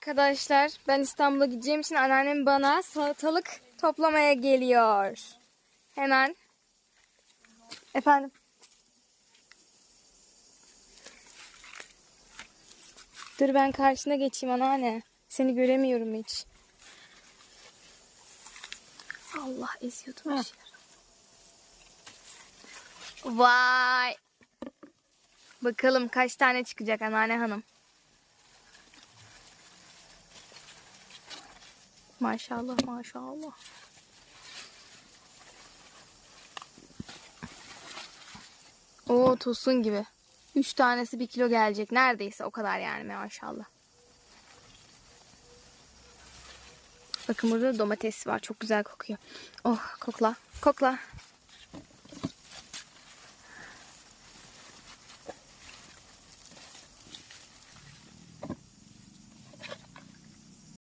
Arkadaşlar ben İstanbul'a gideceğim için anneannem bana salatalık toplamaya geliyor. Hemen. Efendim. Dur ben karşına geçeyim anneanne. Seni göremiyorum hiç. Allah eziyordum bir şeyler. Vay. Bakalım kaç tane çıkacak anneanne hanım. Maşallah maşallah. Oo tosun gibi. Üç tanesi bir kilo gelecek. Neredeyse o kadar yani maşallah. Bakın burada da domates var. Çok güzel kokuyor. Oh kokla. Kokla.